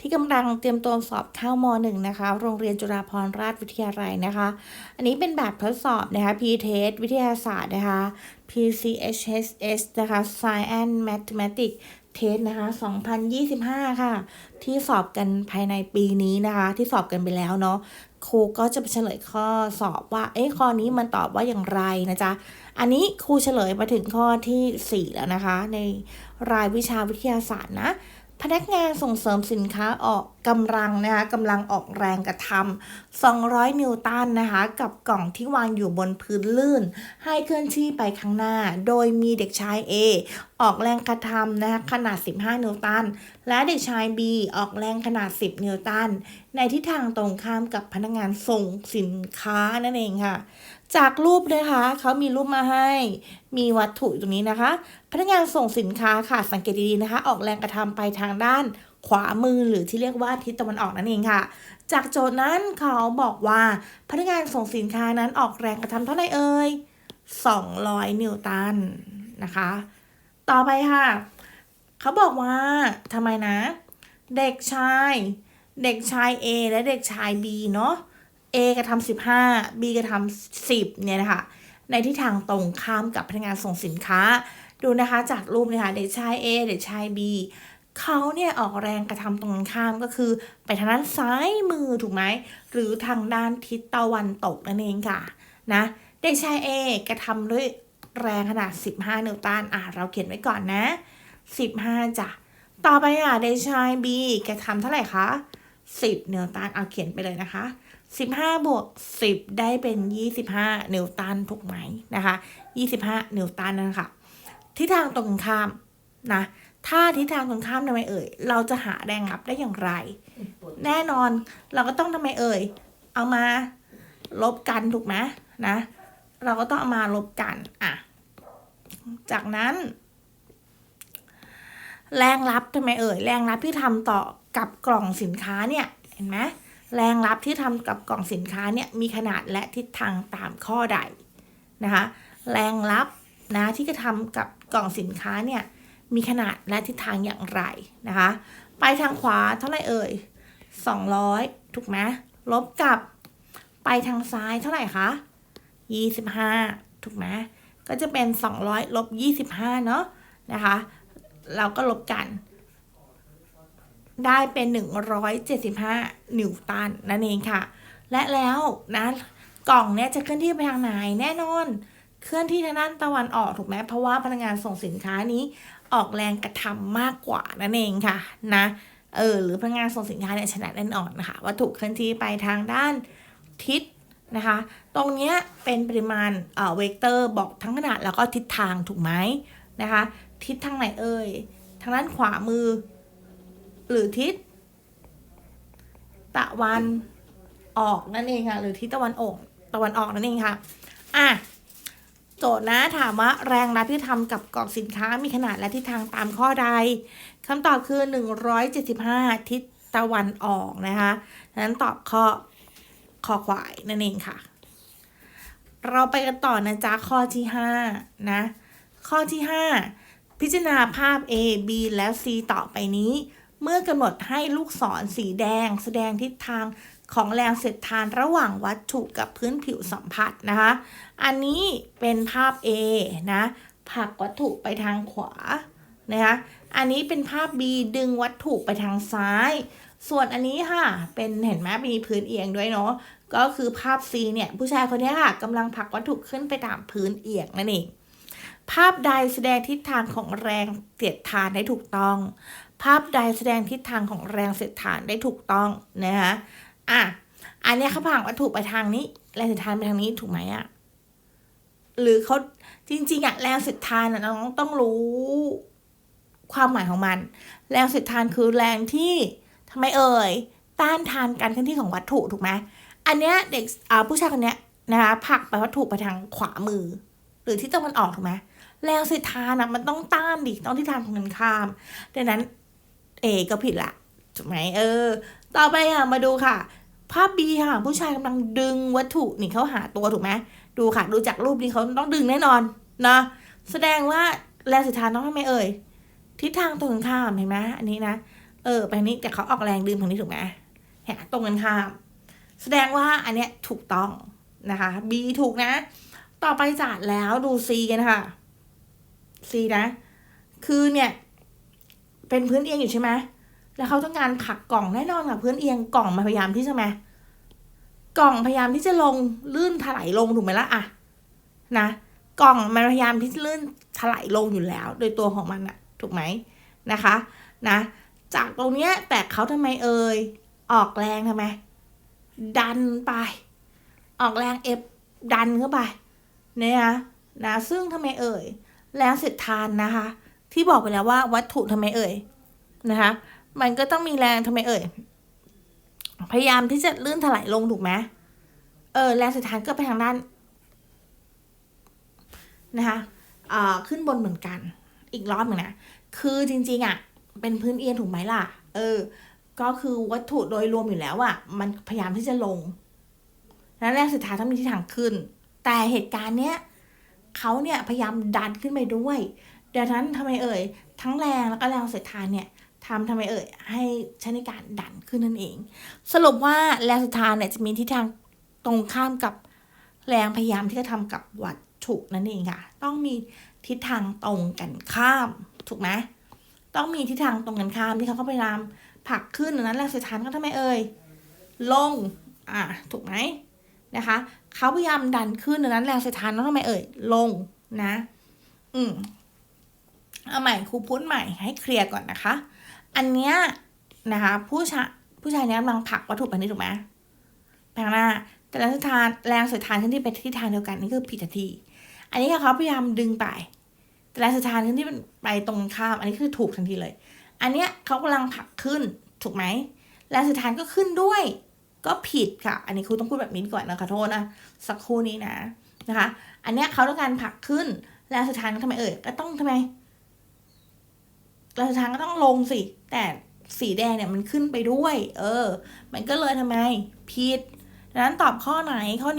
ที่กำลังเตรียมตัวสอบเข้ามหนึ่งนะคะ โรงเรียนจุฬาภรณราชวิทยาลัยนะคะ อันนี้เป็นแบบทดสอบนะคะ P-Test วิทยาศาสตร์นะคะ PCHSS นะคะ Science Mathematics Test นะคะ 2025 ค่ะ ที่สอบกันภายในปีนี้นะคะ ที่สอบกันไปแล้วเนาะ ครูก็จะเฉลยข้อสอบว่า เอ๊ะ ข้อนี้มันตอบว่าอย่างไรนะจ๊ะ อันนี้ครูเฉลยมาถึงข้อที่ 4 แล้วนะคะ ในรายวิชาวิทยาศาสตร์นะ พนักงานส่งเสริมสินค้าออกกำลังนะคะกำลังออกแรงกระทำ200 นิวตันนะคะกับกล่องที่วางอยู่บนพื้นลื่น ให้เคลื่อนที่ไปข้างหน้า โดยมีเด็กชาย A ออกแรงกระทำนะคะขนาด 15 นิวตัน และเด็กชาย B ออกแรงขนาด 10 นิวตัน ในทิศทางตรงข้ามกับพนักงานส่งสินค้านั่นเองค่ะ จากรูปนะคะเขามีรูปมาให้ มีวัตถุตรงนี้นะคะ พนักงานส่งสินค้าค่ะสังเกตดีๆนะคะ ออกแรงกระทำไปทางด้านขวามือหรือที่เรียกว่าทิศตะวันออกนั่นเองค่ะ จากโจทย์นั้นเขาบอกว่าพนักงานส่งสินค้านั้นออกแรงกระทำเท่าไหร่เอ่ย200 นิวตันนะคะ ต่อไปค่ะ เขาบอกว่าทำไมนะ เด็กชาย เด็กชาย A และเด็กชาย B เนาะ A กระทำ15 B กระทำ10เนี่ยนะคะ ในทิศทางตรงข้ามกับพนักงานส่งสินค้า ดูนะคะจากรูปเลยค่ะเด็กชาย A เด็กชาย B เขาเนี่ยออกแรงกระทำตรงข้ามก็คือ ไปทางด้านซ้ายมือถูกไหม หรือทางด้านทิศตะวันตกนั่นเองค่ะนะเด็กชาย A กระทำด้วยแรงขนาด 15 นิวตันอะเราเขียนไว้ก่อนนะ 15จ้ะต่อไปอะเด็กชาย B กระทำเท่าไหร่คะ10 นิวตันเอาเขียนไปเลยนะคะ 15บวก10ได้เป็น25นิวตันถูกไหมนะคะ25นิวตันนั่นค่ะ ทิศทางตรงกันข้ามนะ ถ้าทิศทางตรงข้ามทำไมเอ่ย เราจะหาแรงงับได้อย่างไร แน่นอนเราก็ต้องทำไมเอ่ย เอามาลบกันถูกไหมนะ เราก็ต้องเอามาลบกันอะ จากนั้น แรงรับทำไมเอ่ย แรงรับที่ทำต่อกับกล่องสินค้าเนี่ย เห็นไหม แรงรับที่ทำกับกล่องสินค้าเนี่ยมีขนาดและทิศทางตามข้อใดนะคะแรงรับนะที่กระทำกับกล่องสินค้าเนี่ยมีขนาดและทิศทางอย่างไรนะคะไปทางขวาเท่าไหร่เอ่ย 200 ถูกไหมลบกับไปทางซ้ายเท่าไหร่คะ 25 ถูกไหมก็จะเป็น 200ลบ25 เนาะนะคะ เราก็ลบกัน ได้เป็น 175 นิวตันนั่นเองค่ะ และแล้วนะกล่องเนี้ยจะเคลื่อนที่ไปทางไหนแน่นอน เคลื่อนที่ทางด้านตะวันออกถูกไหมเพราะว่าพนักงานส่งสินค้านี้ออกแรงกระทำมากกว่านั่นเองค่ะนะเออหรือพนักงานส่งสินค้าเนี่ยชนะแน่นอนนะคะวัตถุเคลื่อนที่ไปทางด้านทิศนะคะ ตรงเนี้ยเป็นปริมาณเอ่อเวกเตอร์บอกทั้งขนาดแล้วก็ทิศทางถูกไหมนะคะ ทิศทางไหนเอ่ยทางด้านขวามือ หรือทิศตะวันออกนั่นเองค่ะ หรือทิศตะวันออกตะวันออกนั่นเองค่ะ อะ โจทย์นะถามว่าแรงรับที่ทำกับกล่องสินค้ามีขนาดและทิศทางตามข้อใดคำตอบคือ 175 ทิศตะวันออกนะคะนั้นตอบข้อข้อควายนั่นเองค่ะ เราไปกันต่อนะจ๊ะข้อที่ 5 นะ ข้อที่ 5 พิจารณาภาพ A B และ C ต่อไปนี้ เมื่อกำหนดให้ลูกศรสีแดง แสดงทิศทางของแรงเสียดทานระหว่างวัตถุกับพื้นผิวสัมผัสนะคะ อันนี้เป็นภาพ A นะผลักวัตถุไปทางขวานะคะ อันนี้เป็นภาพ B ดึงวัตถุไปทางซ้าย ส่วนอันนี้ค่ะ เป็นเห็นไหมมีพื้นเอียงด้วยเนาะ ก็คือภาพ C เนี่ยผู้ชายคนนี้ค่ะกำลังผลักวัตถุขึ้นไปตามพื้นเอียงนั่นเอง ภาพใดแสดงทิศทางของแรงเสียดทานได้ถูกต้อง ภาพใดแสดงทิศทางของแรงเสียดทานได้ถูกต้องนะคะอะอันนี้เขาผลักวัตถุไปทางนี้ แรงเสียดทานไปทางนี้ถูกไหมอะหรือเขาจริงๆอะแรงเสียดทานอะน้องต้องรู้ความหมายของมัน แรงเสียดทานคือแรงที่ทำไมเอ่ยต้านทานการเคลื่อนที่ของวัตถุถูกไหมอันเนี้ยเด็กผู้ชายคนเนี้ยนะคะผักไปวัตถุไปทางขวามือ หรือที่ตะวันออกถูกไหมแรงเสียดทานอะมันต้องต้านดิต้องที่ทางตรงกันข้ามดังนั้น เอก็ผิดละถูกไหมเออ ต่อไปอะมาดูค่ะ ภาพ B ค่ะ ผู้ชายกำลังดึงวัตถุนี่เขาหาตัวถูกไหมดูค่ะ ดูจากรูปนี้เขาต้องดึงแน่นอนนะแสดงว่าแรงสียดทานต้องทำไมเอ่ยทิศทางตรงกันข้ามเห็นไหมอันนี้นะเออไปนี้แต่เขาออกแรงดึงทางนี้ถูกไหมแหะตรงกันข้าม แสดงว่าอันเนี้ยถูกต้องนะคะ B ถูกนะ ต่อไปจัดแล้วดู C กันค่ะ C นะ คือเนี่ย เป็นพื้นเอียงอยู่ใช่ไหมแล้วเขาต้องการผลักกล่องแน่นอนค่ะพื้นเอียงกล่องมันพยายามที่จะมากล่องพยายามที่จะลงลื่นถลายลงถูกไหมล่ะอะนะกล่องมันพยายามที่จะลื่นถลายลงอยู่แล้ว โดยตัวของมันอะถูกไหมนะคะนะจากตรงเนี้ยแต่เขาทำไมเอ่ยออกแรงทำไมดันไป ออกแรงเอฟดันเข้าไปเนี่ยนะนะซึ่งทำไมเอ่ยแรงเสียดทานนะคะ ที่บอกไปแล้วว่าวัตถุทำไมเอ่ยนะคะ มันก็ต้องมีแรงทำไมเอ่ย พยายามที่จะลื่นถลายลงถูกไหมเออแรงเสียดทานก็ไปทางด้านนะคะอ่าขึ้นบนเหมือนกัน อีกรอบหนึ่งนะคือจริงๆอะ เป็นพื้นเอียงถูกไหมล่ะ เออ ก็คือวัตถุโดยรวมอยู่แล้วอะ มันพยายามที่จะลงแล้วแรงสุดท้ายต้องมีทิศทางขึ้น แต่เหตุการณ์เนี้ยเขาเนี่ยพยายามดันขึ้นไปด้วย ดังนั้นทำไมเอ่ย ทั้งแรงแล้วก็แรงเสียดทานเนี่ยทำทำไมเอ่ย ให้ใช้ในการดันขึ้นนั่นเอง สรุปว่าแรงเสุดทานเนี่ยจะมีทิศทางตรงข้ามกับแรงพยายามที่จะทำกับวัตถุนั่นเองค่ะ ต้องมีทิศทางตรงกันข้าม ถูกไหมต้องมีทิศทางตรงกันข้ามที่เขาก็พยายามผลักขึ้นดังนั้นแรงเสียดทานก็ทำไมเอ่ย ลง อะถูกไหมนะคะ เขาพยายามดันขึ้นดังนั้นแรงเสียดทานต้องทำไมเอ่ย ลงนะ อืม เอาใหม่ครูพูดใหม่ให้เคลียร์ก่อนนะคะ อันเนี้ยนะคะผู้ชายผู้ชายเนี้ยกำลังผลักวัตถุไปนี่ถูกไหมไปข้างหน้า แต่แรงสียดทานแรงสียดทานขึ้นที่ไปทิศทางเดียวกันนี่คือผิดทันที อันนี้เขาพยายามดึงไป แต่แรงสียดทานขึ้นที่มันไปตรงข้าม อันนี้คือถูกทันทีเลย อันเนี้ยเขากำลังผลักขึ้นถูกไหมแรงสียดทานก็ขึ้นด้วย ก็ผิดค่ะ อันนี้ครูต้องพูดแบบนี้ก่อนนะขอโทษนะสักครู่นี้นะนะคะ อันเนี้ยเขาต้องการผลักขึ้นแล้วสุดทายก็ทำไมเอ่ยก็ต้องทำไม แล้วสุดท้านก็ต้องลงสิ แต่สีแดงเนี่ยมันขึ้นไปด้วย เออ มันก็เลยทำไมผิดดังนั้นตอบข้อไหนข้อนี้